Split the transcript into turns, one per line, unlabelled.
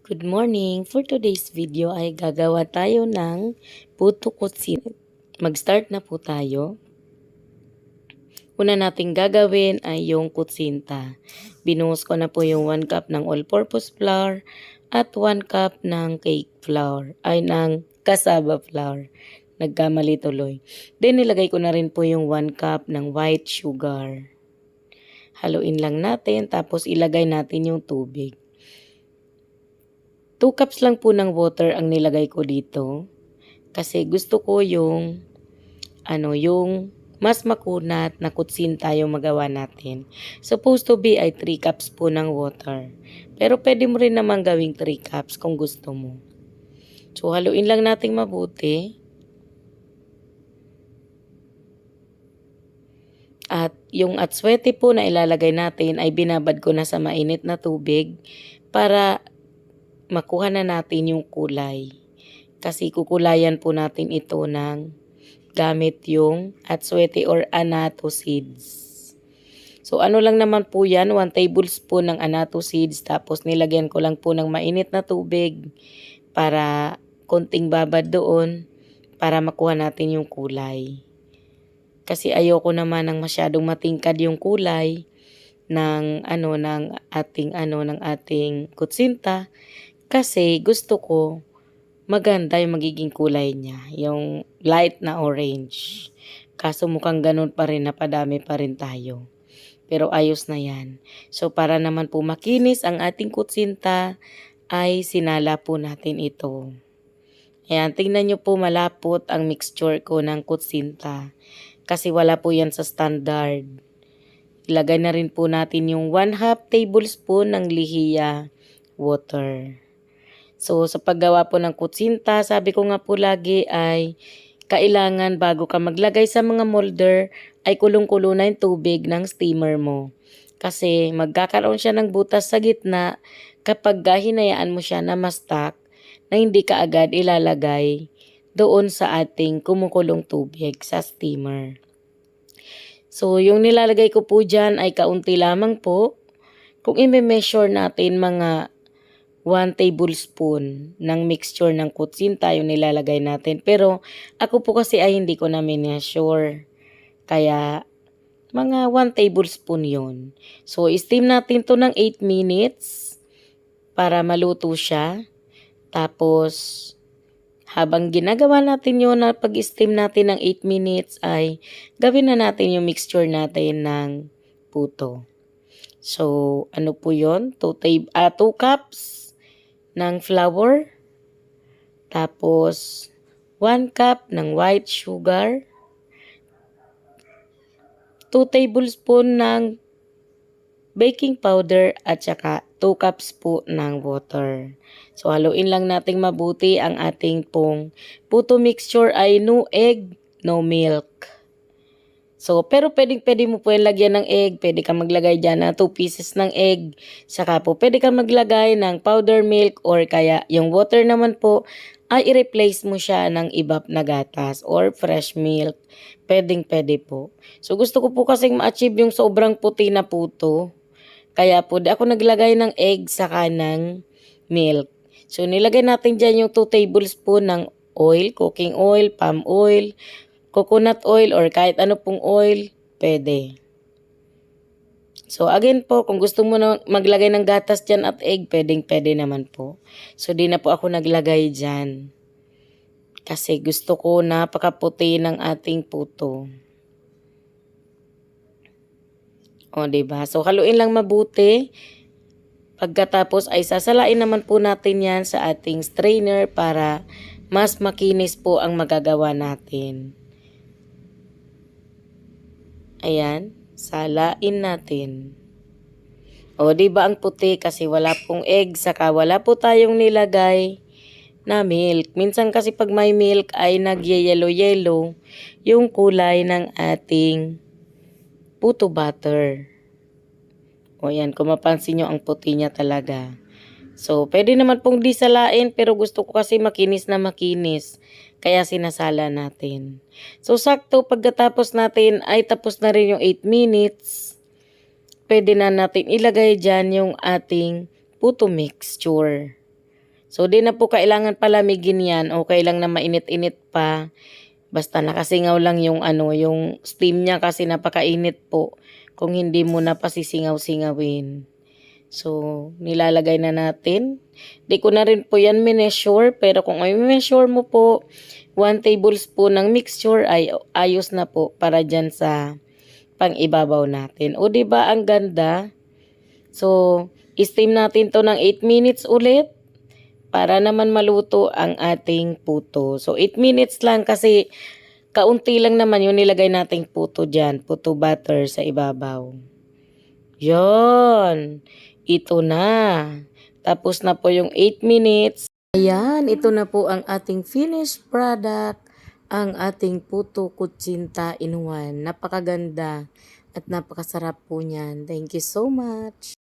Good morning! For today's video ay gagawa tayo ng puto kutsin. Mag-start na po tayo. Una nating gagawin ay yung kutsinta. Binuhos ko na po yung 1 cup ng all-purpose flour at 1 cup ng cake flour ay ng cassava flour. Nagkamali tuloy. Then nilagay ko na rin po yung 1 cup ng white sugar. Haluin lang natin tapos ilagay natin yung tubig. 2 cups lang po ng water ang nilagay ko dito. Kasi gusto ko yung ano, yung mas makunat na kutsin tayo magawa natin. Supposed to be ay 3 cups po ng water. Pero pwede mo rin naman gawing 3 cups kung gusto mo. So haluin lang nating mabuti. At yung atswete po na ilalagay natin ay binabad ko na sa mainit na tubig para makuha na natin yung kulay. Kasi kukulayan po natin ito ng gamit yung atswete or anato seeds. So ano lang naman po yan, 1 tablespoon ng anato seeds tapos nilagyan ko lang po ng mainit na tubig para konting babad doon para makuha natin yung kulay. Kasi ayoko naman ng masyadong matingkad yung kulay ng ano ng ating ano ng ating kutsinta kasi gusto ko maganda yung magiging kulay niya, yung light na orange. Kaso mukhang ganun pa rin, napadami pa rin tayo. Pero ayos na yan. So para naman po makinis ang ating kutsinta, ay sinala po natin ito. Ayan, tingnan nyo po malapot ang mixture ko ng kutsinta. Kasi wala po yan sa standard. Ilagay na rin po natin yung 1 half tablespoon ng lihiya water. So, sa paggawa po ng kutsinta, sabi ko nga po lagi ay kailangan bago ka maglagay sa mga molder ay kulong-kulo na yung tubig ng steamer mo. Kasi magkakaroon siya ng butas sa gitna kapag hinayaan mo siya na mastak na hindi ka agad ilalagay doon sa ating kumukulong tubig sa steamer. So, yung nilalagay ko po dyan ay kaunti lamang po. Kung i-measure natin mga 1 tablespoon ng mixture ng kutsinta yung nilalagay natin. Pero ako po kasi ay hindi ko na measure. Kaya mga 1 tablespoon yon. So steam natin to ng 8 minutes para maluto siya. Tapos habang ginagawa natin yun na pag-steam natin ng 8 minutes ay gawin na natin yung mixture natin ng puto. So, ano po yun? 2 tab- 2 cups ng flour. Tapos, 1 cup ng white sugar. 2 tablespoon ng baking powder at saka 2 cups po ng water. So, haluin lang nating mabuti ang ating pong puto mixture ay no egg, no milk. So, pero pwedeng pwede mo po lagyan ng egg. Pwede ka maglagay dyan ng 2 pieces ng egg. Saka po, pwede ka maglagay ng powder milk or kaya yung water naman po ay i-replace mo siya ng ibap na gatas or fresh milk. Pwedeng pwede po. So, gusto ko po kasing ma-achieve yung sobrang puti na puto. Kaya po, di ako naglagay ng egg saka ng milk. So, nilagay natin dyan yung 2 tablespoon ng oil, cooking oil, palm oil, coconut oil or kahit ano pong oil, pwede. So again po, kung gusto mo na maglagay ng gatas dyan at egg, pwedeng pwede naman po. So di na po ako naglagay dyan. Kasi gusto ko napakaputi ng ating puto. O, ba diba? So, haluin lang mabuti. Pagkatapos ay sasalain naman po natin yan sa ating strainer para mas makinis po ang magagawa natin. Ayan, salain natin. O, di ba ang puti kasi wala pong egg, saka wala po tayong nilagay na milk. Minsan kasi pag may milk ay nagye-yellow-yellow yung kulay ng ating puto butter. O yan, kung mapansin nyo ang puti niya talaga. So, pwede naman pong disalain pero gusto ko kasi makinis na makinis. Kaya sinasala natin. So, sakto pagkatapos natin ay tapos na rin yung 8 minutes. Pwede na natin ilagay dyan yung ating puto mixture. So, di na po kailangan palamigin yan. Okay lang na mainit-init pa. Basta nakasingaw lang yung ano, yung steam niya kasi napakainit po. Kung hindi mo na pasisingaw-singawin. So, nilalagay na natin. Di ko na rin po yan mineasure, pero kung ay measure mo po, 1 tablespoon ng mixture ay ayos na po para dyan sa pang-ibabaw natin. O, ba ang ganda? So, steam natin to ng 8 minutes ulit para naman maluto ang ating puto. So, 8 minutes lang kasi kaunti lang naman yung nilagay nating puto dyan. Puto butter sa ibabaw. Yon. Ito na. Tapos na po yung 8 minutes. Ayan, ito na po ang ating finished product. Ang ating puto kutsinta in one. Napakaganda at napakasarap po niyan. Thank you so much.